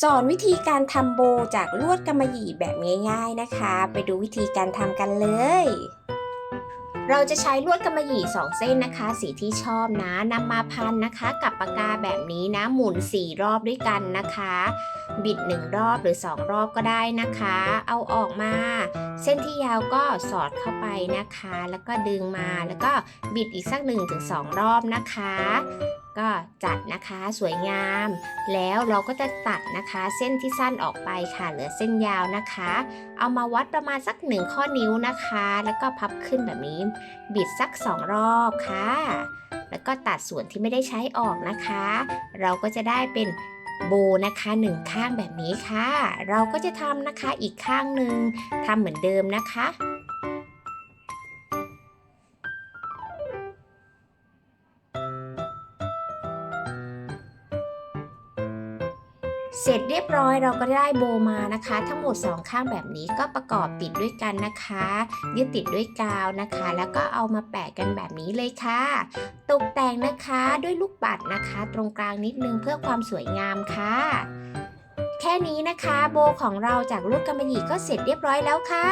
สอนวิธีการทำโบจากลวดกำมะหยี่แบบง่ายๆนะคะ ไปดูวิธีการทำกันเลย เราจะใช้ลวดกำมะหยี่สองเส้นนะคะ สีที่ชอบนะนำมาพันนะคะ กับปากกาแบบนี้นะ หมุน 4 รอบด้วยกันนะคะ บิด 1 รอบหรือ 2 รอบก็ได้นะคะ เอาออกมา เส้นที่ยาวก็สอดเข้าไปนะคะ แล้วก็ดึงมาแล้วก็บิดอีกสัก1-2 รอบนะคะ ก็จัดนะคะสวยงาม แล้วเราก็จะตัดนะคะ เส้นที่สั้นออกไปค่ะเหลือเส้นยาวนะคะ เอามาวัดประมาณสักหนึ่งข้อนิ้วนะคะ แล้วก็พับขึ้นแบบนี้ บิดสัก 2 รอบค่ะ แล้วก็ตัดส่วนที่ไม่ได้ใช้ออกนะคะ เราก็จะได้เป็น โบนะคะหนึ่งข้างแบบนี้ค่ะ เราก็จะทำนะคะอีกข้างหนึ่งทำเหมือนเดิมนะคะเสร็จเรียบร้อยเราก็ได้โบมานะคะ ทั้งหมด 2 ข้างแบบนี้ก็ประกอบติดด้วยกันนะคะ ยึดติดด้วยกาวนะคะ แล้วก็เอามาแปะกันแบบนี้เลยค่ะ ตกแต่งนะคะ ด้วยลูกปัดนะคะ ตรงกลางนิดนึงเพื่อความสวยงามค่ะ แค่นี้นะคะโบของเราจากลูกกำมะหยี่ก็เสร็จเรียบร้อยแล้วค่ะ